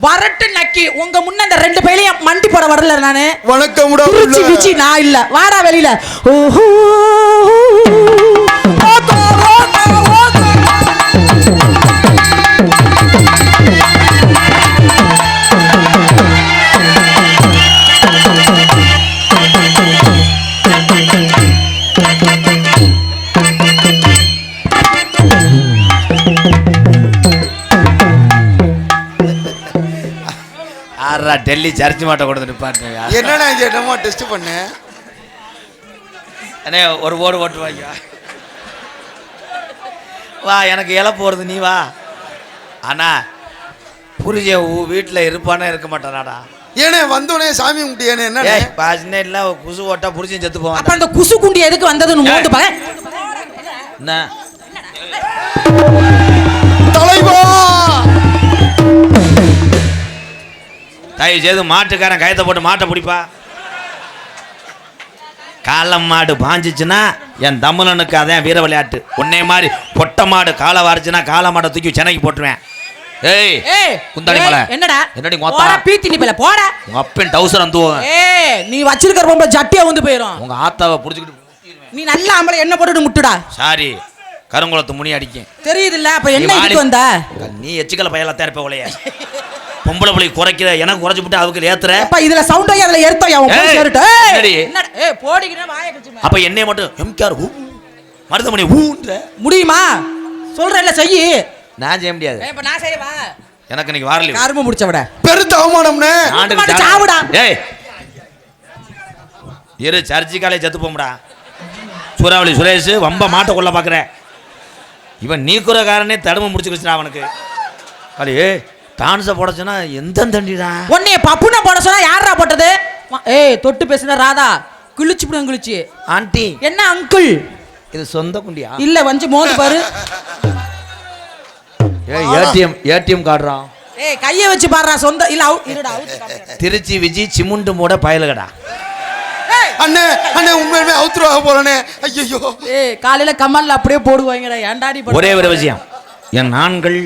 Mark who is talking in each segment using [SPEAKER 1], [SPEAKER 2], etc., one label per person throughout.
[SPEAKER 1] வரட்டு நக்கி உங்க முன்ன இந்த ரெண்டு பேரையும் மண்டி போட வரல நானு.
[SPEAKER 2] புள்ள.
[SPEAKER 1] கிச்சி நான் இல்ல. வாடா வெளியில. ஓஹோ.
[SPEAKER 3] டெல்லி சர்ச் மாட்டை கொண்டு வந்து நிப்பாட்டுங்க
[SPEAKER 2] என்னடா இது என்னமோ டெஸ்ட் பண்ணு.
[SPEAKER 3] அண்ணே ஒரு ஓடு ஓட்டு வாங்க வா. எனக்கு இலை போகிறது நீ வா. அண்ணா புரிஞ்ச வீட்டில் இருப்பானே இருக்க மாட்டானாடா.
[SPEAKER 2] ஏனே வந்தோடனே சாமி கும்பிட்டியானே என்ன
[SPEAKER 3] ஏய் பாசினே இல்லை குசு ஓட்டா புரிஞ்சு செத்து போவான்
[SPEAKER 1] அப்ப அந்த குசு குண்டி எதுக்கு வந்ததுன்னு மோந்து பாரு.
[SPEAKER 3] என்ன? தயவு செய்து மாட்டுக்காரன் கயத்தை போட்டு மாட்டை பிடிப்பா. காளம் மாடு பாஞ்சிச்சுன்னா என் தமிழனுக்கு அதான் வீர விளையாட்டு. உன்னை மாதிரி பொட்டை மாடு காலை வாரிச்சுன்னா காளை மாடை தூக்கி சென்னைக்கு போட்டுருவேன். ஏய்
[SPEAKER 1] ஏய்,
[SPEAKER 3] மலை.
[SPEAKER 1] என்னடா?
[SPEAKER 3] உங்க அப்பன் டவுசர் அந்துவோம்
[SPEAKER 1] ஏய் நீ வச்சிருக்கிற பொம்பளை ஜட்டியா வந்து போயிரும்.
[SPEAKER 3] உங்க ஆத்தாவை
[SPEAKER 1] நீ நல்ல ஆம்பளை என்ன போட்டுட்டு முட்டுடா?
[SPEAKER 3] சாரி கருங்குளத்து முனி அடிக்கும்.
[SPEAKER 1] தெரியுதுல்ல அப்ப
[SPEAKER 3] நீ
[SPEAKER 1] என்ன இதுக்கு வந்த?
[SPEAKER 3] நீ எச்சுக்கல பயலத்தான் இருப்ப உலைய பொம்பளை பிள்ளை குறைக்கிற எனக்கு குறைச்சு விட்டு அதுக்கு ஏத்துற.
[SPEAKER 1] அப்ப இதுல சவுண்ட் ஆகி அதுல கடிச்சு
[SPEAKER 3] அப்ப என்னைய மட்டும் எம்கேஆர் ஊ மருதமணி ஊன்ற.
[SPEAKER 1] முடியுமா? சொல்றேன்ல செய்யி.
[SPEAKER 3] நான் செய்ய முடியாது.
[SPEAKER 1] இப்ப நான் செய்யவா?
[SPEAKER 3] எனக்கு இன்னைக்கு வாரலி
[SPEAKER 1] கரும்பு முடிச்ச விட
[SPEAKER 2] பெருத்த அவமானம்னே.
[SPEAKER 3] சாவு.
[SPEAKER 1] சாவுடா.
[SPEAKER 3] ஏய். இரு சர்ச்சு காலே செத்து போம்டா. சூறாவளி சுரேஷ் வம்ப மாட்டை கொள்ள பாக்குற இவன் நீக்குறக்காரனே தடுமை முடிச்சுக்கிச்சுடா அவனுக்கு. அடி டான்ஸை போடச்சுன்னா எந்த தண்டிடா
[SPEAKER 1] உன்னைய பப்புன போட சொன்னா யாரா போட்டது? ஏய் தொட்டு பேசுன ராதா. கிழிச்சு விடுங்க கிழிச்சு.
[SPEAKER 3] ஆண்டி.
[SPEAKER 1] என்ன அங்கிள்
[SPEAKER 3] இது சொந்த குண்டியா?
[SPEAKER 1] இல்ல வந்து மோந்து பாரு.
[SPEAKER 3] ஏய் ஏடிஎம் ஏடிஎம் கார்டுறான்
[SPEAKER 1] ஏய் கைய வச்சு பாடுறா சொந்த இல்ல அவு இருடா.
[SPEAKER 3] திருச்சி விஜய் சிமுண்டு மூட பயலுகடா.
[SPEAKER 2] அண்ணே அண்ணே உண்மையுமே அவுத்துருவாக போலனே ஐயோ
[SPEAKER 1] ஏய் காலையில கமல்ல அப்படியே போடுவாங்கடா ஏன்டாடி?
[SPEAKER 3] ஒரே ஒரு விஷயம். என் ஆண்கள்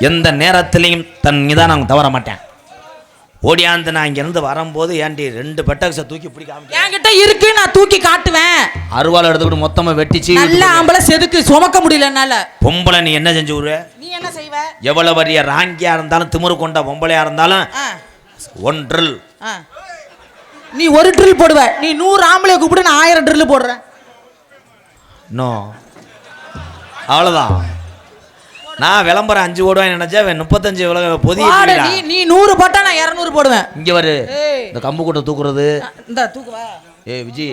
[SPEAKER 3] எந்த நேரத்திலையும் தன் நிதானம் தவற மாட்டேன். ஓடியாந்து நான் இங்கேருந்து வரும்போது ஏன்டி ரெண்டு பெட்டக்ஸை தூக்கி பிடிக்காம
[SPEAKER 1] என்கிட்ட இருக்கு நான் தூக்கி காட்டுவேன்.
[SPEAKER 3] அருவாள் எடுத்துக்கிட்டு மொத்தமாக வெட்டிச்சு
[SPEAKER 1] நல்ல ஆம்பளை செதுக்கு சுமக்க முடியல என்னால.
[SPEAKER 3] பொம்பளை நீ என்ன செஞ்சு விடுற?
[SPEAKER 1] நீ என்ன செய்வ?
[SPEAKER 3] எவ்வளவு பெரிய ராங்கியா இருந்தாலும் திமிரு கொண்ட பொம்பளையா இருந்தாலும் ஒன்றில்
[SPEAKER 1] ஆ. நீ ஒரு ட்ரில் போடுவ. நீ நூறு ஆம்பளை கூப்பிட்டு நான் ஆயிரம் ட்ரில் போடுறேன்.
[SPEAKER 3] நோ. அவ்வளோதான் நான் விளம்பரம் அஞ்சு ஓடுவேன் நினைச்சா முப்பத்தஞ்சு விளங்க பொதிய
[SPEAKER 1] போடு, நீ நீ நூறு போட்டா நான் இரநூறு போடுவேன்.
[SPEAKER 3] இங்க வரு. இந்த கம்பு கூட்ட தூக்குறது.
[SPEAKER 1] இந்த தூக்குவா
[SPEAKER 3] ஏய் விஜி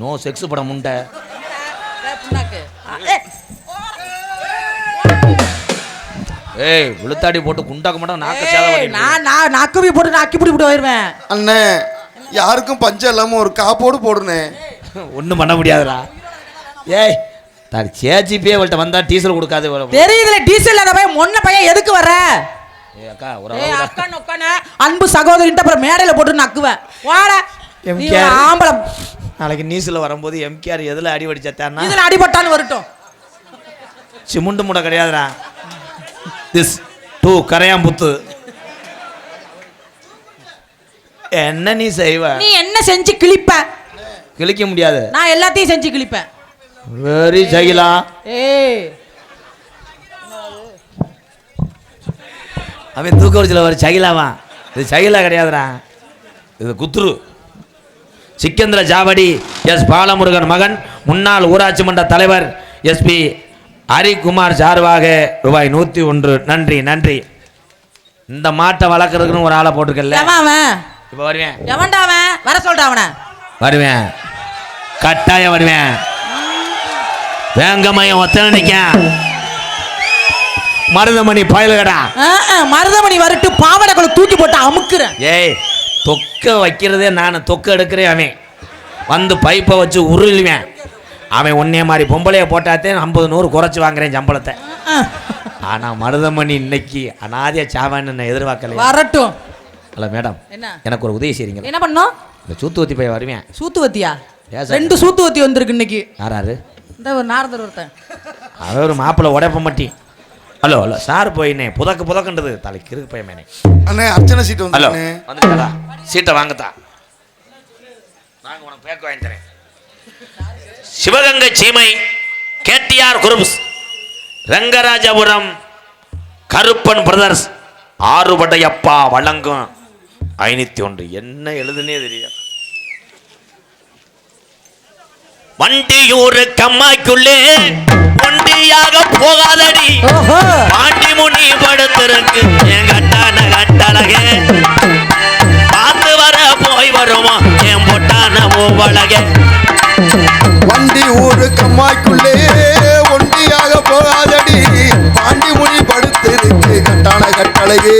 [SPEAKER 3] நோ செக்ஸ் படம் முண்டை.
[SPEAKER 1] ஏய்,
[SPEAKER 3] விழுத்தாடி போட்டு குண்டாக்க மாட்டோம் நாக்க சேதம்
[SPEAKER 1] நான் நான் நக்கவி போட்டு நான் அக்கி பிடி போட்டு போயிருவேன்
[SPEAKER 2] அண்ணே யாருக்கும் பஞ்சம் இல்லாம ஒரு காப்போடு போடுனே.
[SPEAKER 3] ஒன்றும் பண்ண முடியாதுடா. ஏய் தார் சேஜிபியே அவள்கிட்ட வந்தா டீசல் கொடுக்காது.
[SPEAKER 1] தெரியுதுல டீசல் இல்லாத பையன் மொன்ன பையன் எதுக்கு வர
[SPEAKER 3] அக்கா ஒரு
[SPEAKER 1] ஏய்
[SPEAKER 3] அளவுடா.
[SPEAKER 1] அக்கா நொக்கான அன்பு சகோதரின்ட்டு அப்புறம் மேடையில போட்டு நக்குவேன் வாடா
[SPEAKER 3] எம்
[SPEAKER 1] நீ
[SPEAKER 3] கே
[SPEAKER 1] ஒரு
[SPEAKER 3] ஆர்.
[SPEAKER 1] ஆம்பளை
[SPEAKER 3] நாளைக்கு நியூஸில் வரும்போது எம்கேஆர் எதில் அடி வடிச்சாத்தான்னா
[SPEAKER 1] இதுல அடிபட்டான்னு வரட்டும்.
[SPEAKER 3] சிமுண்டு முடை கிடையாதுடா. திஸ் டூ கரையாம்புத்து. என்ன நீ செய்வ?
[SPEAKER 1] நீ என்ன செஞ்சு கிழிப்ப?
[SPEAKER 3] கிழிக்க முடியாது.
[SPEAKER 1] நான் எல்லாத்தையும் செஞ்சு கிழிப்பேன்.
[SPEAKER 3] வெரி
[SPEAKER 1] ஏய்
[SPEAKER 3] அவன் தூக்க வரிசையில் ஒரு சகிலாவா இது சகிலா கிடையாதுடா. இது குத்துரு சிக்கந்திர ஜாவடி எஸ் பாலமுருகன் மகன் முன்னாள் ஊராட்சி மன்ற தலைவர் எஸ்பி ஹரிகுமார் சார்பாக ரூபாய் நூற்றி ஒன்று. நன்றி நன்றி. இந்த மாட்டை வளர்க்குறதுக்குன்னு ஒரு ஆளை போட்டிருக்கல இப்போ வருவேன்.
[SPEAKER 1] எவன்டா அவன்? வர சொல்றா அவனை.
[SPEAKER 3] வருவேன். கட்டாயம் வருவேன். வேங்கமையம் ஒத்தனை நிற்க மருதமணி பயலுகடா.
[SPEAKER 1] மருதமணி வரட்டு பாவடைக்குள்ள தூக்கி போட்டு அமுக்குறேன்.
[SPEAKER 3] ஏய் தொக்க வைக்கிறதே நான் தொக்க எடுக்கிறேன் அவன். வந்து பைப்பை வச்சு உருளுவேன். அவன் ஒன்னே மாதிரி பொம்பளைய போட்டாத்தே ஐம்பது நூறு குறைச்சி வாங்குறேன் சம்பளத்தை. ஆனால் மருதமணி இன்னைக்கு அனாதிய சாவான்னு நான் எதிர்பார்க்கல
[SPEAKER 1] வரட்டும்.
[SPEAKER 3] Hello madam.
[SPEAKER 1] என்ன?
[SPEAKER 3] எனக்கு ஒரு உதவி செய்றீங்க
[SPEAKER 1] என்ன பண்ணோம்
[SPEAKER 3] இந்த சூத்துவத்தி பையன் வருவேன்.
[SPEAKER 1] சூத்துவத்தியா? ரெண்டு சூத்துவத்தி வந்திருக்கு இன்னைக்கு.
[SPEAKER 3] யாராரு
[SPEAKER 1] இந்த ஒரு நாரதர் ஒருத்தன்.
[SPEAKER 3] அவன் ஒரு மாப்பிள்ளை உடைப்ப மாட்டி. ஹலோ ஹலோ சார் போயினே. புதக்கு புதக்குன்றது. தலைக்கு இருக்கு பையமேனே
[SPEAKER 2] அண்ணே அர்ச்சனை சீட்டு
[SPEAKER 3] ஹலோ
[SPEAKER 2] வந்துண்ணே
[SPEAKER 3] வந்துட்டாரா சீட்டை வாங்கத்தா நாங்க உனக்கு பேக் வாங்கி தரேன். Sivagangai Seemai KDR groups Rangarajapuram Karuppan brothers Arupadaiyappa வழங்கும் ஐநூத்தி ஒன்று. என்ன எழுதுனே தெரியும் வண்டியூர் கம்மாய்க்குள்ளே ஒண்டியாக போகாதடி. பாண்டி முனி படுத்திருக்கு. என் கட்டான கட்டழகே. பார்த்து வர போய் வருமா? என் பொட்டான பூவழகே
[SPEAKER 2] வண்டி ஊரு கம்மாய்க்குள்ளே ஒண்டியாக போகாதடி. பாண்டி முனி படுத்திருக்கு. கட்டான கட்டளையே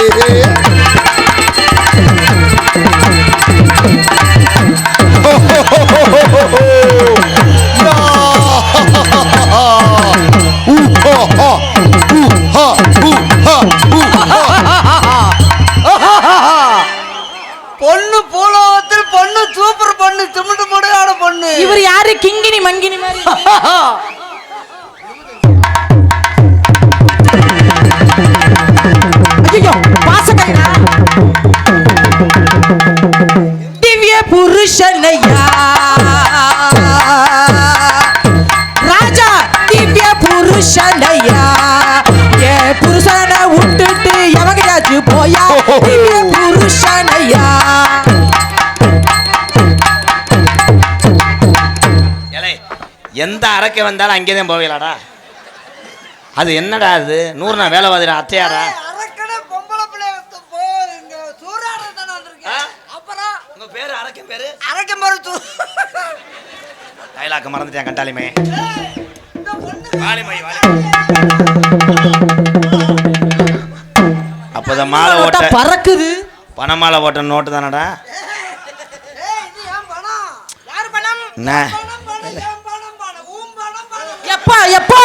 [SPEAKER 3] எந்த அரைக்க வந்தாலும் அங்கே தான் போவீங்களாடா? அது என்னடா அது? நூறு நாள் வேலை வாதிடா அத்தையாரா? பேரு அரைக்க பேரு?
[SPEAKER 4] அரக்க மாதிரி சூ
[SPEAKER 3] டைலாக்க மறந்துட்டேன் கண்டாலிமே. வாலிமை அப்போதான் மாலை
[SPEAKER 1] ஓட்ட பறக்குது?
[SPEAKER 3] பணமாலை ஓட்ட நோட்டு தானடா? என்ன?
[SPEAKER 1] எப்பா எப்பா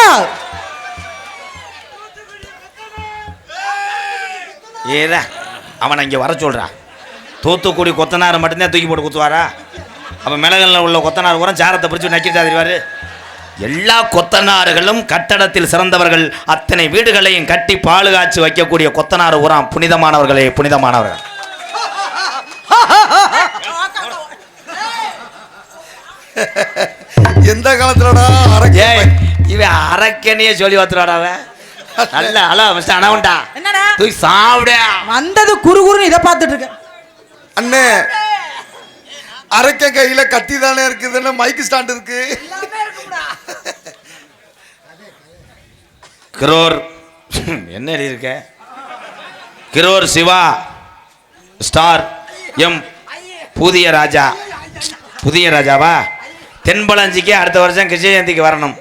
[SPEAKER 3] ஏதா அவனை இங்கே வர சொல்றா. தூத்துக்குடி கொத்தனார் மட்டும்தான் தூக்கி போட்டு குத்துவாரா? அப்போ மிளகல்ல உள்ள கொத்தனார் உரம் சாரத்தை பிடிச்சி நக்கிட்டு தெரிவாரு. எல்லா கொத்தனார்களும் கட்டடத்தில் சிறந்தவர்கள். அத்தனை வீடுகளையும் கட்டி பாலுகாய்ச்சி வைக்கக்கூடிய கொத்தனார் உரம் புனிதமானவர்களே புனிதமானவர்கள்.
[SPEAKER 2] எந்த காலத்துலடா அரக்க
[SPEAKER 3] ஏய் இவன் அரக்கனையே சொல்லி அவன். நல்ல ஹலோ மிஸ்டர் அனவுண்டா.
[SPEAKER 1] என்னடா?
[SPEAKER 3] தூக்கி சாப்பிட
[SPEAKER 1] வந்தது குறு குறுன்னு இதை பார்த்துட்டு இருக்கேன்.
[SPEAKER 2] அண்ணே அரக்க கையில கத்தி தானே இருக்குதுன்னு மைக் ஸ்டாண்ட் இருக்கு?
[SPEAKER 3] கிரோர் என்ன எழுதியிருக்க கிரோர் சிவா ஸ்டார் எம் புதிய ராஜா. புதிய ராஜாவா? தென்பளஞ்சிக்கு அடுத்த வருஷம் கிருஷ்ணஜெயந்திக்கு வரணும்.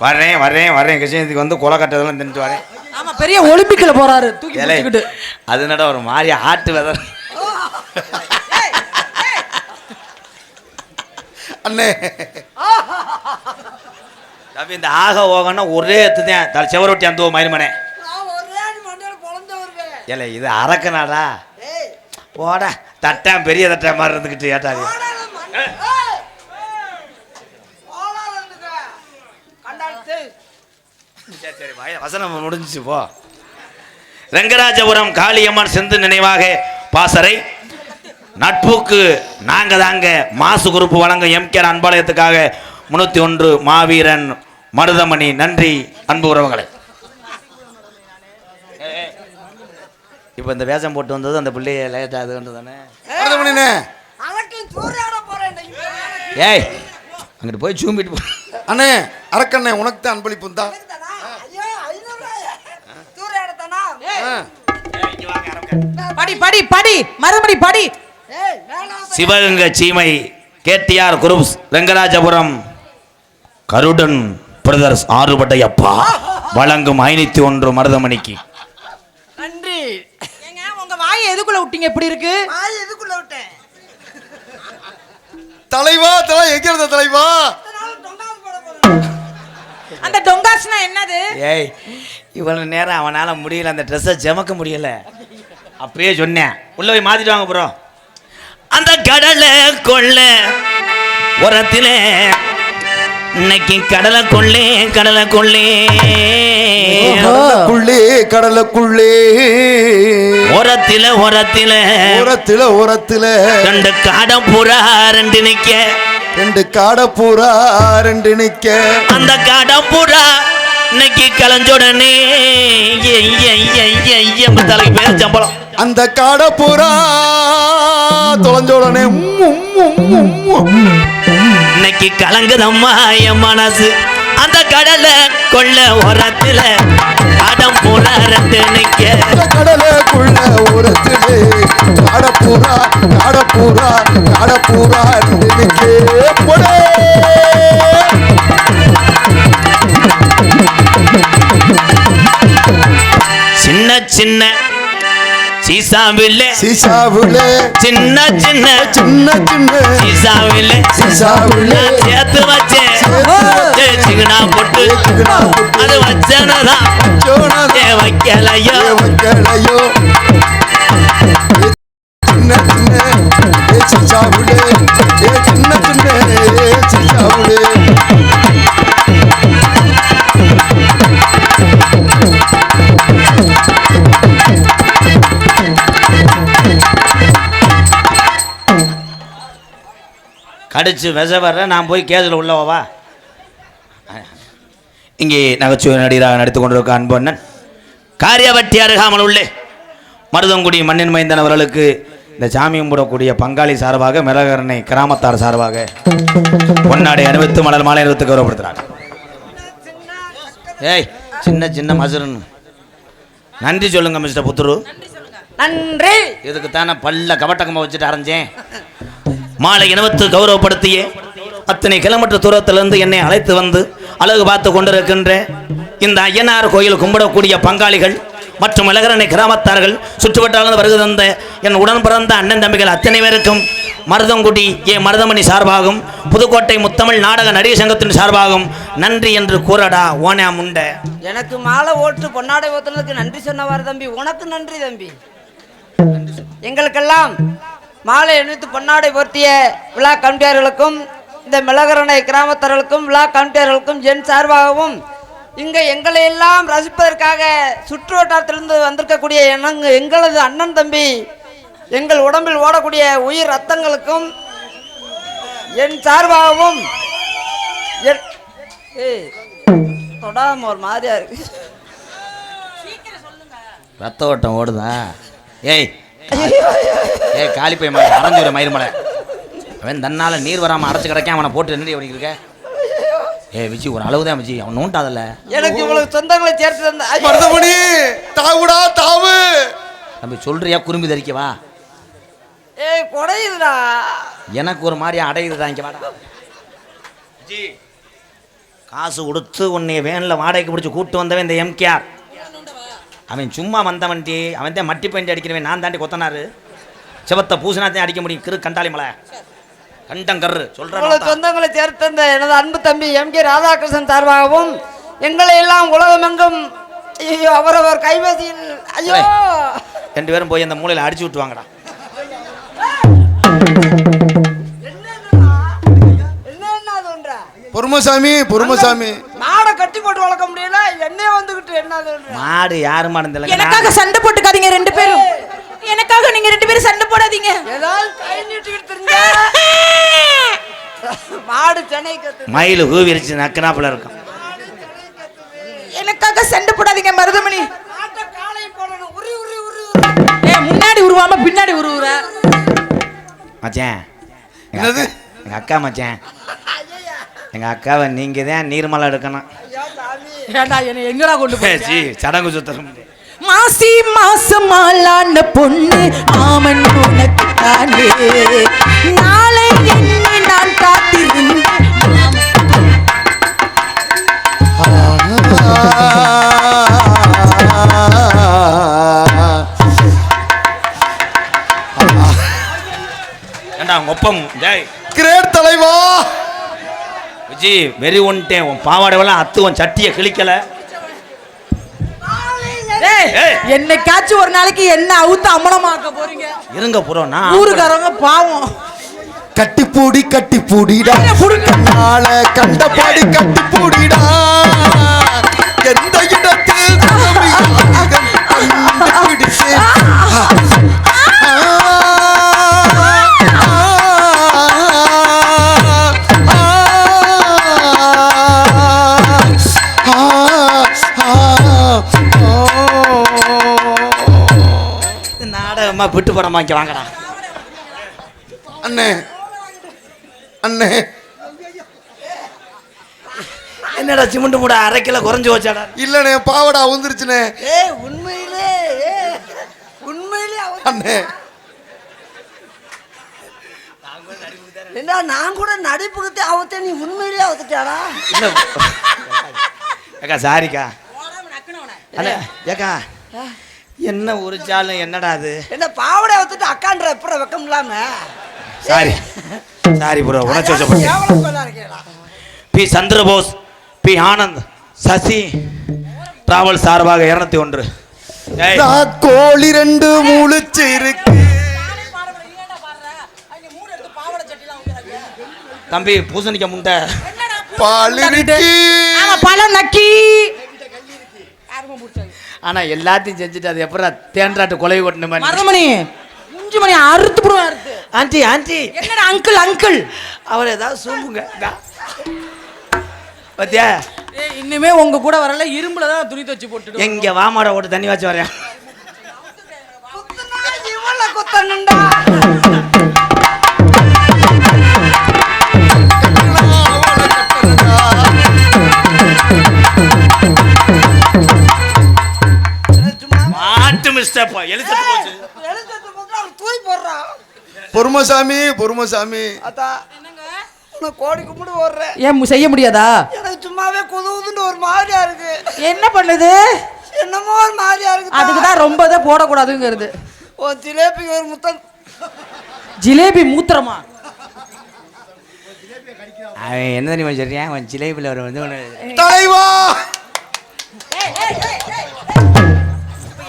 [SPEAKER 3] வர்றேன் வர்றேன் வர்றேன் கிருஷ்ணஜெயந்திக்கு வந்து கொலை கட்டதெல்லாம் தின்ட்டு வரேன்.
[SPEAKER 1] ஆமா பெரிய ஒலிம்பிக்ல போறாரு தூக்கி
[SPEAKER 3] ஏலே
[SPEAKER 1] பிடிச்சிக்கிட்டு.
[SPEAKER 3] அது நட ஒரு மாதிரி ஆட்டு வெதர்
[SPEAKER 2] அண்ணே.
[SPEAKER 3] தம்பி இந்த ஆக ஓகன்னா ஒரே எத்து தான். தலை செவரொட்டி அந்த
[SPEAKER 4] வருவேன்
[SPEAKER 3] ஏலே இது அரக்கனாடா. போடா தட்டான் பெரிய தட்டான் மாதிரி இருந்துக்கிட்டு ஏட்டாது
[SPEAKER 4] ஓடாத மண்டை ஏய் ஓடாத இருந்துக்க கண்டாச்சு
[SPEAKER 3] சரி சரி வய- வசனம் முடிஞ்சிச்சு போ. ரங்கராஜபுரம் காளியம்மன் செந்து நினைவாக பாசறை. நட்புக்கு நாங்க தாங்க மாசு குரூப் வழங்கும் எம்கேர் அன்பாலயத்துக்காக முன்னூத்தி ஒன்று மாவீரன் மருதமணி. நன்றி அன்பு உறவுகளை. இப்போ இந்த வேஷம் போட்டு வந்தது அந்த பிள்ளைய லேட் ஆகுதுன்றது தானே ஏய் அங்கிட்டு போய் சூம்பிட்டு போ.
[SPEAKER 2] அண்ணே அரக்கண்ணே உனக்கு தான் அன்பளிப்பு தான்.
[SPEAKER 1] படி படி படி. மறுபடி படி.
[SPEAKER 3] Sivagangai Seemai KDR groups Vengarajapuram Garudan brothers Arupattaiyappa. வழங்கும் ஐநூத்தி ஒன்று மருதமணிக்கு.
[SPEAKER 4] நன்றி.
[SPEAKER 1] ஏங்க உங்க வாயை எதுக்குள்ள விட்டீங்க? இப்படி இருக்கு.
[SPEAKER 4] வாய் எதுக்குள்ள விட்டேன்?
[SPEAKER 2] தலைவா தலை எங்க இருந்த தலைவா?
[SPEAKER 1] அந்த டொங்காஸ்னா என்னது?
[SPEAKER 3] ஏய் இவ்வளவு நேரம் அவனால முடியல அந்த ட்ரெஸ்ஸை ஜமக்க முடியல. அப்பயே சொன்னேன். உள்ள போய் மாத்திட்டு வாங்க ப்ரோ அந்த கடலை கொள்ள உரத்திலே இன்னைக்கு கடலை கொள்ளே கடலை கொள்ளே.
[SPEAKER 2] கடலுக்குள்ளே கடலுக்குள்ளே.
[SPEAKER 3] ஓரத்தில ஓரத்தில
[SPEAKER 2] ஓரத்துல ஓரத்துல
[SPEAKER 3] ரெண்டு காடம் புறா ரெண்டு நிக்க.
[SPEAKER 2] ரெண்டு காடப்பூரா ரெண்டு நிக்க.
[SPEAKER 3] அந்த காடம் புறா இன்னைக்கு கலைஞ்சோடனே தலைக்கு பேர் சம்பளம்.
[SPEAKER 2] அந்த காடப்பூரா தொலைஞ்ச உடனே.
[SPEAKER 3] இன்னைக்கு கலங்குதம்மா என் மனசு. அந்த கடலை கொள்ள ஓரத்துல காடம் புறா ரெண்டு நிக்க.
[SPEAKER 2] அந்த கடலுக்குள்ள ஓரத்திலே காடப்பூரா காடப்பூரா காடப்பூரா ரெண்டு நிக்க
[SPEAKER 3] சின்ன சீசாவில்லை
[SPEAKER 2] சீசாவுலே.
[SPEAKER 3] சின்ன சின்ன
[SPEAKER 2] சின்ன சின்ன.
[SPEAKER 3] சீசாவில்லை
[SPEAKER 2] சீசாவுலே.
[SPEAKER 3] சேர்த்து வச்சேன். சிக்கனா போட்டு. அது வச்சனதான்
[SPEAKER 2] சோனதா
[SPEAKER 3] ஏ வைக்கலையோ?
[SPEAKER 2] மக்களையோ சின்ன சின்ன. சீசாவுலே. சின்ன சின்ன. சீசாவுலே.
[SPEAKER 3] கடிச்சு விச வர்ற நான் போய் கேஸில் உள்ளவா? இங்கே நகைச்சுவை நடிகராக நடித்துக் கொண்டிருக்க அன்பு அண்ணன் காரியவட்டி அருகாமல் உள்ளே. மருதங்குடி மண்ணின் மைந்தன் அவர்களுக்கு இந்த சாமி கும்பிடக்கூடிய பங்காளி சார்பாக மிளகரணை கிராமத்தார் சார்பாக பொன்னாடை அணிவித்து மலர் மாலை அணிவித்து கௌரவப்படுத்துறாங்க ஏய் சின்ன சின்ன மசுரன். நன்றி சொல்லுங்க மிஸ்டர் புத்துரு.
[SPEAKER 1] நன்றி
[SPEAKER 3] இதுக்கு தானே பல்ல கபட்டக்கம்ப வச்சுட்டு அரைஞ்சேன். மாலை இனவத்து கௌரவப்படுத்திய அத்தனை கிலோமீட்டர் தூரத்திலிருந்து என்னை அழைத்து வந்து அழகு பார்த்து கொண்டிருக்கின்ற இந்த ஐயனார் கோயில் கும்பிடக்கூடிய பங்காளிகள் மற்றும் இளகரணை கிராமத்தார்கள் சுற்றுவட்டாளர் வருகை தந்த என் உடன் பிறந்த அண்ணன் தம்பிகள் அத்தனை பேருக்கும் மருதங்குடி ஏ. மருதமணி சார்பாகும் புதுக்கோட்டை முத்தமிழ் நாடக நடிகர் சங்கத்தின் சார்பாகும் நன்றி என்று கூறடா ஓனே முண்டை.
[SPEAKER 4] எனக்கு மாலை ஓட்டு பொன்னாடை ஓத்துனதுக்கு நன்றி சொன்னவார் தம்பி உனக்கு நன்றி தம்பி. எங்களுக்கெல்லாம் மாலை அணிவித்து பொன்னாடை போர்த்திய விழா கமிட்டியார்களுக்கும் இந்த மிளகரணை கிராமத்தர்களுக்கும் விழா கமிட்டியார்களுக்கும் என் சார்பாகவும் இங்கே எங்களை எல்லாம் ரசிப்பதற்காக சுற்று வட்டாரத்திலிருந்து வந்திருக்கக்கூடிய எனங்க எங்களது அண்ணன் தம்பி எங்கள் உடம்பில் ஓடக்கூடிய உயிர் ரத்தங்களுக்கும் என் சார்பாகவும் என் ஏய் தொடாம ஒரு மாதிரியா இருக்கு.
[SPEAKER 3] ரத்த ஓட்டம் ஓடுதா? ஏய் ஏய் காலிப்பை மலை அரைஞ்சுற மயிர்மலை அவன் தன்னால நீர் வராம அரைச்சு கிடக்க அவனை போட்டு என்ன பண்ணிட்டு இருக்க? ஏய் விஜி ஒரு அளவு தான் விஜி. அவன் நோண்டாதல்ல.
[SPEAKER 4] எனக்கு இவ்வளவு சொந்தங்களை சேர்த்து தந்த!
[SPEAKER 2] மருதமணி தாவுடா தாவு.
[SPEAKER 3] தம்பி சொல்றியா? குறும்பி தரிக்கவா
[SPEAKER 4] ஏய் குறையுதுடா
[SPEAKER 3] எனக்கு ஒரு மாதிரி அடையுதுதான் இங்க வாடா. காசு கொடுத்து உன்னை வேனில் வாடகைக்கு பிடிச்சி கூட்டு வந்தவன் இந்த எம்கேஆர். அவன் சும்மா வந்தவன்டி அவன் தான் மட்டி பெயிண்ட் அடிக்கிறவன் நான் தாண்டி கொத்தனாரு. சிவத்தை பூசினாத்தையும் அடிக்க முடியும் கிரு கண்டாளி மலை. கண்டங்கரு சொல்கிறேன்
[SPEAKER 4] சொந்தங்களை சேர்த்து தந்த எனது அன்பு தம்பி எம் கே ராதாகிருஷ்ணன் சார்பாகவும் எங்களை எல்லாம் உலகமெங்கும் ஐயோ அவரவர் கைபேசியில் ஐயோ!
[SPEAKER 3] ரெண்டு பேரும் போய் அந்த மூலையில் அடிச்சு விட்டுவாங்கடா.
[SPEAKER 2] பொறுமசாமி பொறுமசாமி.
[SPEAKER 4] மாடை கட்டி போட்டு வளர்க்க முடியல என்னைய வந்துகிட்டு என்ன
[SPEAKER 3] மாடு யாரு மாடு
[SPEAKER 1] எனக்காக சண்டை போட்டுக்காதீங்க ரெண்டு பேரும். எனக்காக நீங்க ரெண்டு பேரும் சண்டை போடாதீங்க.
[SPEAKER 4] ஏதாவது கை நீட்டிக்கிட்டு தெரிஞ்சா மாடு சென்னை கத்து
[SPEAKER 3] மயில் ஊவிரிச்சு நக்கனாப்புல இருக்கும்.
[SPEAKER 1] எனக்காக சண்டை போடாதீங்க மருதமணி. முன்னாடி உருவாம பின்னாடி உருவுற.
[SPEAKER 3] மச்சான்.
[SPEAKER 2] என்னது?
[SPEAKER 3] எங்க அக்கா மச்சான். எங்க அக்காவை நீங்க தான் நீர்மலை எடுக்கணும்
[SPEAKER 1] ஏண்டா என்ன எங்கடா கொண்டு போய்
[SPEAKER 3] சடங்கு சுத்தம்
[SPEAKER 1] மாசி மாசம் மாலான பொண்ணு ஆமன் உனக்கு தானே நாளை எண்ணி நான் காத்திருந்தேன்.
[SPEAKER 3] ஏண்டா உங்க ஒப்பம்? ஜெய்
[SPEAKER 2] கிரேட் தலைவா!
[SPEAKER 3] விஜி வெறி ஒன்ட்டேன் உன் பாவாடைவெல்லாம் அத்து உன் சட்டியை கிழிக்கல.
[SPEAKER 1] என்னைக்காச்சும் ஒரு நாளைக்கு என்ன அவுத்து அமலமாக்க போறீங்க?
[SPEAKER 3] இருங்க புறோம் நான்
[SPEAKER 1] ஊருக்காரவங்க பாவம்.
[SPEAKER 2] கட்டி பூடி கட்டி பூடிடா கண்ணால கண்டபாடி கட்டி பூடிடா
[SPEAKER 3] விட்டு படமா இங்க வாங்கடா.
[SPEAKER 2] அண்ணே. அண்ணே.
[SPEAKER 3] என்னடா சிமெண்ட் மூட அரை கிலோ குறைஞ்சு வச்சாடா
[SPEAKER 2] இல்லண்ணே பாவடா வந்துருச்சுனே
[SPEAKER 4] ஏய் உண்மையிலே உண்மையிலே
[SPEAKER 2] அண்ணே.
[SPEAKER 4] ஏண்டா நான் கூட நடிப்புக்கு அவத்த நீ உண்மையிலே அவத்துட்டாடா
[SPEAKER 3] இல்ல ஏக்கா சாரிக்கா. ஏக்கா. என்ன ஒரு சாலும் என்னடா அது?
[SPEAKER 4] என்ன பாவடை அவத்துட்டு அக்கான்ற எப்பறம் வெக்கம் இல்லாம?
[SPEAKER 3] சாரி. சாரி ப்ரோ உணர்ச்சி வச்சப்பட்டு
[SPEAKER 4] கேவலம் பண்ணா இருக்கேடா.
[SPEAKER 3] P Chandrabose P Anand Sasi travel சார்பாக இருநூத்தி ஒன்று.
[SPEAKER 2] கோழி ரெண்டு முழிச்சு இருக்கு.
[SPEAKER 3] தம்பி பூசணிக்க முண்டை.
[SPEAKER 2] பால்
[SPEAKER 1] நக்கி?
[SPEAKER 3] ஆனா எல்லாத்தையும் செஞ்சுட்டு அது எப்பறம் தேன்றாட்டு கொலை கொட்டின மாதிரி.
[SPEAKER 1] மருதமணி குஞ்சு மணி அறுத்து போடுவேன் அறுத்து
[SPEAKER 3] ஆண்டி ஆண்டி.
[SPEAKER 1] என்னடா அங்கிள் அங்கிள்?
[SPEAKER 3] அவர் ஏதாவது சூம்புங்க. பாத்தியா?
[SPEAKER 1] ஏய், இன்னுமே உங்க கூட வரல இரும்புல தான் துணி துவச்சு போட்டுட்டு
[SPEAKER 3] எங்க வாமாட ஓட்டு தண்ணி வச்சு வரேன் மிஸ்டர் எழுத்து போச்சு.
[SPEAKER 4] எழுத்து போட்டு அவன் தூய் போடுறான்
[SPEAKER 2] பொறுமசாமி பொறுமசாமி.
[SPEAKER 4] அத்தா உனக்கு கோடி கும்பிடு ஓடுறேன்.
[SPEAKER 1] ஏன் செய்ய முடியாதா?
[SPEAKER 4] எனக்கு சும்மாவே குதுகுதுன்னு ஒரு மாதிரியா இருக்கு.
[SPEAKER 1] என்ன பண்ணுது?
[SPEAKER 4] என்னமோ ஒரு மாதிரியா இருக்கு
[SPEAKER 1] அதுக்கு தான் ரொம்ப இதை போடக்கூடாதுங்கிறது.
[SPEAKER 4] ஓ ஜிலேபி ஒரு முத்தம்
[SPEAKER 1] ஜிலேபி மூத்திரமா?
[SPEAKER 3] அவன் என்ன தெரியுமா சொல்றியா? அவன் ஜிலேபியில் அவர் வந்து
[SPEAKER 2] தலைவா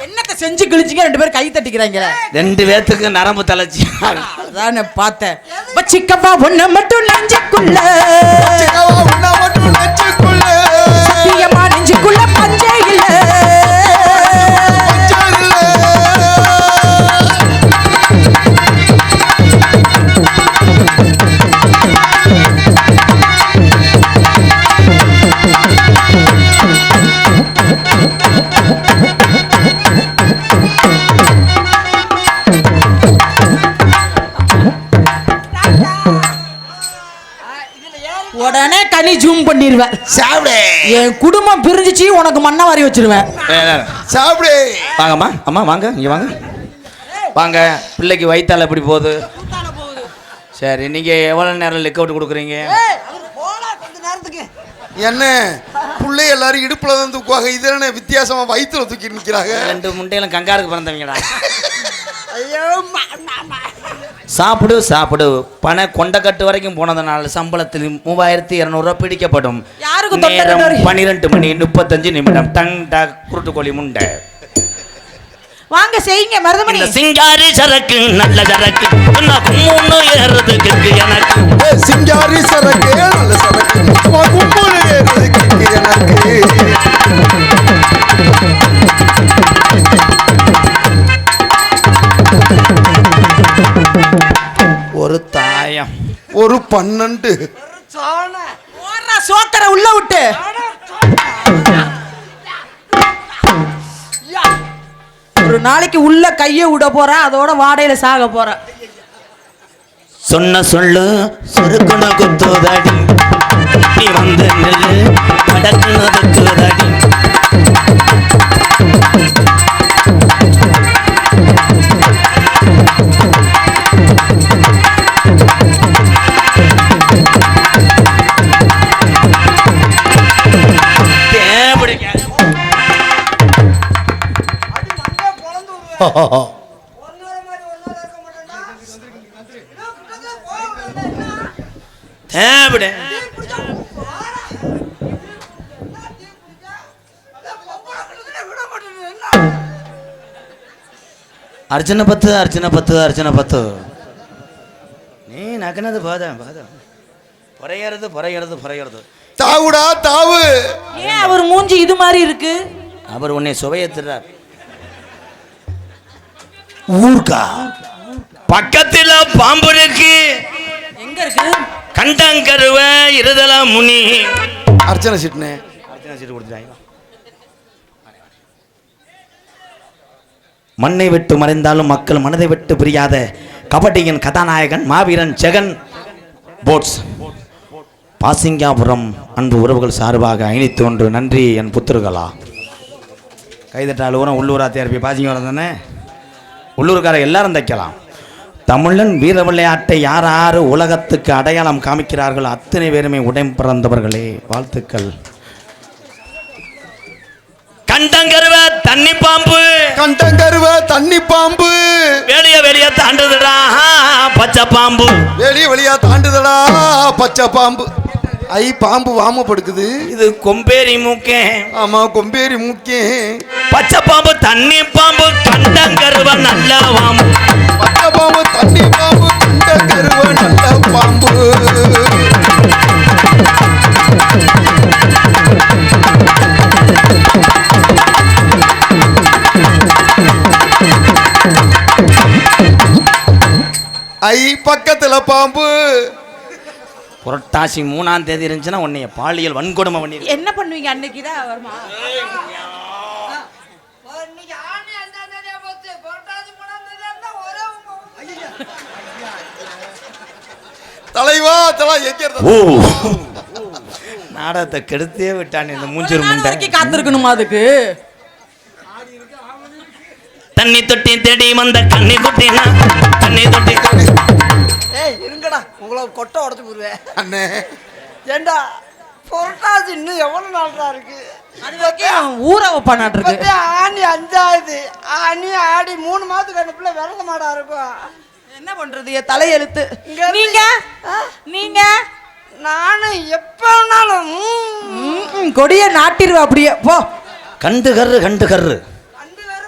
[SPEAKER 1] என்னத்த செஞ்சு கிழிச்சிங்க? ரெண்டு பேரும் கை தட்டிக்கிறாங்களே
[SPEAKER 3] ரெண்டு பேர்த்துக்கு நரம்பு தலைச்சி
[SPEAKER 1] அதான் பார்த்தேன். பச்சிக்கப்பா ஒண்ணு மட்டும் நெஞ்சுக்குள்ள. கனி ஜூம் பண்ணிடுவேன்
[SPEAKER 2] சாப்பிடு.
[SPEAKER 1] என் குடும்பம் பிரிஞ்சிச்சு உனக்கு மண்ணை வாரி வச்சிருவேன்.
[SPEAKER 2] சாப்பிடு.
[SPEAKER 3] வாங்கம்மா அம்மா வாங்க இங்கே வாங்க. வாங்க பிள்ளைக்கு வயித்தால எப்படி போகுது? சரி நீங்கள் எவ்வளோ நேரம் லிக் அவுட் கொடுக்குறீங்க?
[SPEAKER 4] போடா கொஞ்ச நேரத்துக்கு.
[SPEAKER 2] என்ன? புள்ளை எல்லாரும் இடுப்புல தான் தூக்குவாங்க. இது என்ன வித்தியாசமா வயிற்றுல தூக்கி நிக்கிறாங்க?
[SPEAKER 3] ரெண்டு முட்டையிலும் கங்காருக்கு பிறந்தவங்கடா.
[SPEAKER 4] ஐயோ.
[SPEAKER 3] சாப்பிடு சாப்பிடு. பண கொண்டக்கட்டு வரைக்கும் போனதுனால சம்பளத்தில் மூவாயிரத்தி இரநூறுவா பிடிக்கப்படும்.
[SPEAKER 1] யாருக்கு?
[SPEAKER 3] பன்னிரெண்டு மணி முப்பத்தஞ்சு நிமிடம். டங் டக் குருட்டுக்கோழி முண்டை.
[SPEAKER 1] வாங்க செய்யுங்க மருதமணி.
[SPEAKER 3] இந்த சிங்காரி சரக்கு நல்ல சரக்கு. கும்முன்னு ஏறுறதுக்கு எனக்கு.
[SPEAKER 2] சிங்காரி சரக்கு நல்ல சரக்கு. சும்மா கும்பல் ஏறுறதுக்கு எனக்கு.
[SPEAKER 3] ஒரு தாயம்.
[SPEAKER 2] ஒரு பன்னெண்டு.
[SPEAKER 1] சோக்கர உள்ள விட்டு. ஒரு நாளைக்கு உள்ள கைய விட போறேன் அதோட வாடையில சாக போறேன்
[SPEAKER 3] சொன்ன சொல்லு சுருக்குன குத்துதடி. நீ வந்து நில்லு கடக்குன
[SPEAKER 4] என்ன?
[SPEAKER 3] அர்ச்சனை பத்து அர்ச்சனை பத்து அர்ச்சனை பத்து. நீ நக்கினது போதும் போதும். புறையறது புறையறது புறையறது
[SPEAKER 2] தாவுடா தாவு.
[SPEAKER 1] ஏன் அவர் மூஞ்சி இது மாதிரி இருக்கு?
[SPEAKER 3] அவர் உன்னை சுவையத்துறார். ஊர்க்கா பக்கத்துல பாம்பு இருக்கு.
[SPEAKER 1] எங்க இருக்கு?
[SPEAKER 3] கண்டங்கருவ இருதல முனி.
[SPEAKER 2] அர்ச்சனை சிட்னே
[SPEAKER 3] அர்ச்சனை சீட்டு கொடுத்துட்டாங்க. மண்ணை விட்டு மறைந்தாலும் மக்கள் மனதை விட்டு பிரியாத கபடியின் கதாநாயகன் மாவீரன் ஜெகன். போட்ஸ். பாசிங்காபுரம் அன்பு உறவுகள் சார்பாக ஐநூத்தி ஒன்று நன்றி என் புத்திருகளா கைதட்டால் ஊரம் உள்ளூரா தேர்ப்பி பாசிங்காபுரம் தானே? உள்ளூர்கார எல்லாரும் தைக்கலாம். தமிழன் வீர விளையாட்டை யார் யார் உலகத்துக்கு அடையாளம் காமிக்கிறார்கள் அத்தனை பேருமே உடன் பிறந்தவர்களே. வாழ்த்துக்கள். கண்டங்கருவ தண்ணி பாம்பு
[SPEAKER 2] கண்டங்கருவ தண்ணி பாம்பு
[SPEAKER 3] வெளிய வெளிய தாண்டுதுடா பச்சை பாம்பு
[SPEAKER 2] வெளிய வெளியா தாண்டுதடா பச்சை பாம்பு ஐ பாம்பு வாம படுக்குது.
[SPEAKER 3] இது கொம்பேரி மூக்கே.
[SPEAKER 2] ஆமா கொம்பேரி மூக்கே.
[SPEAKER 3] பச்சை பாம்பு தண்ணி பாம்பு கண்டங்கருவ நல்ல பாம்பு.
[SPEAKER 2] பச்சை பாம்பு தண்ணி பாம்பு கண்டங்கருவ நல்ல பாம்பு. ஐ பக்கத்துல பாம்பு.
[SPEAKER 3] புரட்டாசி மூணாம் தேதி இருந்துச்சுன்னா உன்னைய பாலியல் வன்கொடுமை பண்ணி
[SPEAKER 1] என்ன பண்ணுவீங்க அன்னைக்கு தான் வருமா?
[SPEAKER 2] தலைவா தலா எங்க இருந்தா
[SPEAKER 3] ஓ. நாடகத்தை கெடுத்தே விட்டான் இந்த மூஞ்சூர் முண்டை.
[SPEAKER 1] காத்திருக்கணுமா அதுக்கு?
[SPEAKER 3] தண்ணி தொட்டி தேடி வந்த கண்ணி குட்டினா தண்ணி தொட்டி
[SPEAKER 4] ஏய் இருங்கடா. உங்களை கொட்டை உடச்சு போடுவேன்.
[SPEAKER 2] அண்ணே.
[SPEAKER 4] ஏண்டா புரட்டாசி இன்னும் எவ்வளவு நாள்டா இருக்கு?
[SPEAKER 1] ஊற வைப்பானாட்டு இருக்கு.
[SPEAKER 4] ஆணி அஞ்சாவது ஆணி ஆடி மூணு மாதத்துக்கு அந்த பிள்ளை விரத மாடா இருக்கும்.
[SPEAKER 1] என்ன பண்றது? என் தலையெழுத்து. நீங்க?
[SPEAKER 4] ஆ?
[SPEAKER 1] நீங்க?
[SPEAKER 4] நானும் எப்ப வேணாலும் ம்,
[SPEAKER 1] ம், ம், கொடிய நாட்டிருவா அப்படியே. போ.
[SPEAKER 3] கண்டு கர்ரு கண்டு
[SPEAKER 4] வேற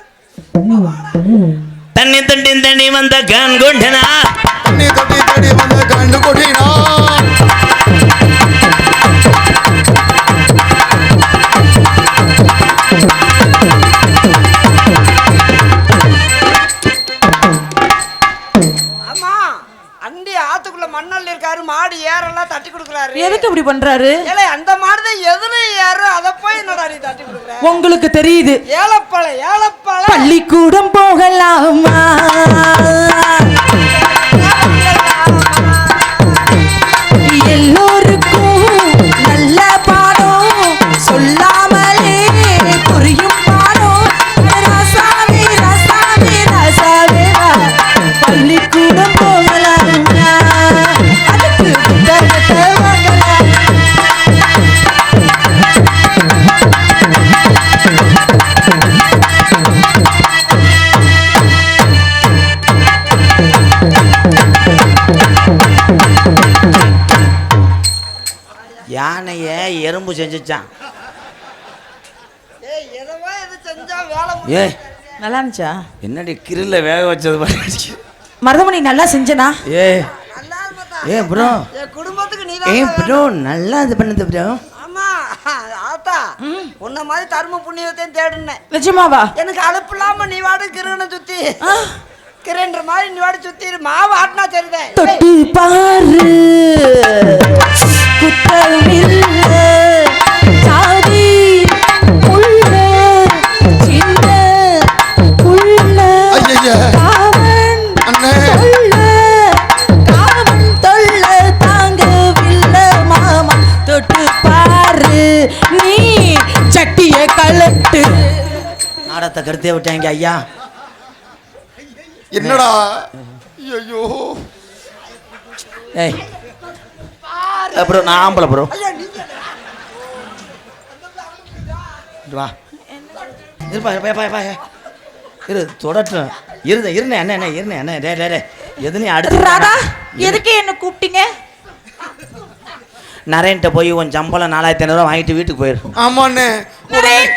[SPEAKER 3] தண்ணி தண்ணி தண்ணி வந்த கண் கொண்டனா
[SPEAKER 2] தண்ணி தொட்டி தேடி வந்த கண்டு கொடினா
[SPEAKER 4] ஆமா அண்டி ஆத்துக்குள்ள மண்ணல் இருக்காரு மாடு ஏறெல்லாம் தட்டி கொடுக்குறாரு.
[SPEAKER 1] எதுக்கு இப்படி பண்றாரு?
[SPEAKER 4] ஏலே அந்த மாடு தான் எதுல ஏறும் அதை போய் என்னடா நீ தட்டி கொடுக்குற?
[SPEAKER 1] உங்களுக்கு தெரியுது.
[SPEAKER 4] ஏலப்பழ ஏலப்பழ.
[SPEAKER 1] பள்ளிக்கூடம் போகலாமா?
[SPEAKER 3] யானைய எறும்பு செஞ்சுச்சான்
[SPEAKER 4] ஏய்
[SPEAKER 1] நல்லா இருந்துச்சா
[SPEAKER 3] என்னடி கிரில்ல வேக வச்சது மாதிரி
[SPEAKER 1] மருதமணி நல்லா செஞ்சனா?
[SPEAKER 3] ஏ ஏ ப்ரோ.
[SPEAKER 4] குடும்பத்துக்கு நீ
[SPEAKER 3] ஏ ப்ரோ நல்லா இது பண்ணுது ப்ரோ.
[SPEAKER 4] ஆமா ஆத்தா உன்ன மாதிரி தர்ம புண்ணியத்தையும் தேடுனேன்.
[SPEAKER 1] நிஜமாவா
[SPEAKER 4] எனக்கு அலுப்பு இல்லாம நீ வாடு கிருகனை சுத்தி. கிரேண்டர் மாதிரி நீ வாடு சுத்தி இரு. மாவு ஆட்டினா சரிதான்.
[SPEAKER 1] தொட்டு பாரு.
[SPEAKER 3] கருத்தே விட்டாங்க ஐயா.
[SPEAKER 2] என்னடா? ஐயோ
[SPEAKER 3] ஏய். ப்ரோ. நான் ஆம்பளை ப்ரோ. வா. இருப்பா இருப்பா இரு தொடட்டும். இருந்த என்ன என்ன என்ன டே டே டே எதுனே
[SPEAKER 1] ராதா
[SPEAKER 3] அடுத்து
[SPEAKER 1] எதுக்கு என்ன கூப்பிட்டீங்க?
[SPEAKER 3] நரேன்ட்ட போய் உன் சம்பளம் நாலாயிரத்தி ஐநூறுவா வாங்கிட்டு வீட்டுக்கு போயிரு.
[SPEAKER 2] ஆமாண்ணே.
[SPEAKER 1] நரேன்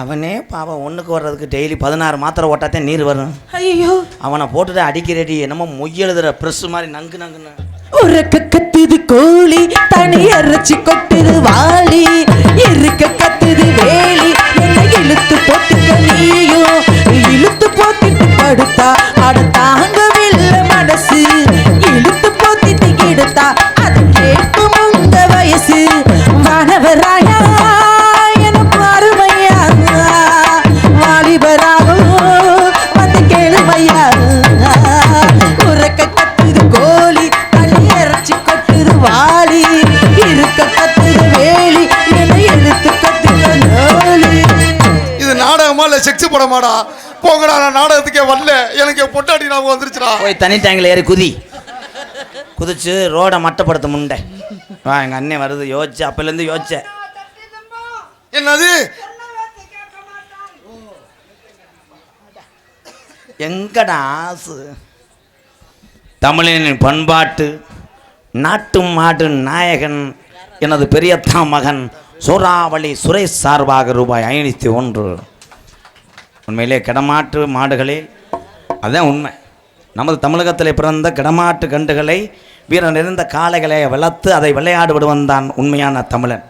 [SPEAKER 3] அவனே பாவம் ஒன்றுக்கு வர்றதுக்கு டெய்லி பதினாறு மாத்திரை ஓட்டாத்தே நீர் வரும்.
[SPEAKER 1] ஐயோ
[SPEAKER 3] அவனை போட்டுட்டு அடிக்கிறடி என்னமோ மொய் எழுதுற ப்ரெஸ் மாதிரி நங்கு நங்குன்னு.
[SPEAKER 1] உறக்க கத்துது கோழி தனி அரைச்சி கொட்டுது வாளி. இருக்க கத்துது வேலி.
[SPEAKER 2] இல்ல செக்ஸ் படமாடா போங்கடா நான் நாடகத்துக்கே வரல. எனக்கு என் பொட்டாட்டி ஞாபகம் வந்துருச்சுடா.
[SPEAKER 3] போய் தனி டேங்கில் ஏறி குதி. குதிச்சு ரோடை மட்டப்படுத்த முண்டை. வா எங்கள் அண்ணன் வருது. யோசிச்சு அப்போலேருந்து யோசிச்சேன்
[SPEAKER 2] என்னது?
[SPEAKER 3] எங்கடா ஆசு? தமிழனின் பண்பாட்டு நாட்டு மாடு நாயகன் எனது பெரியத்தா மகன் சூறாவளி சுரேஷ் சார்பாக ரூபாய் ஐநூற்றி ஒன்று. உண்மையிலே கிடமாட்டு மாடுகளில் அதுதான் உண்மை. நமது தமிழகத்தில் பிறந்த கிடமாட்டு கண்டுகளை வீரன் நிறைந்த காளைகளை வளர்த்து அதை விளையாடு விடுவன் தான் உண்மையான தமிழன்.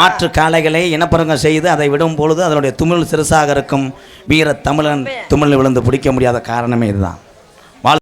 [SPEAKER 3] மாற்று காளைகளை இனப்பெருக்கம் செய்து அதை விடும் பொழுது அதனுடைய துமிழ் சிறுசாக இருக்கும் வீர தமிழன் துமிழ் விழுந்து பிடிக்க முடியாத காரணமே இதுதான்.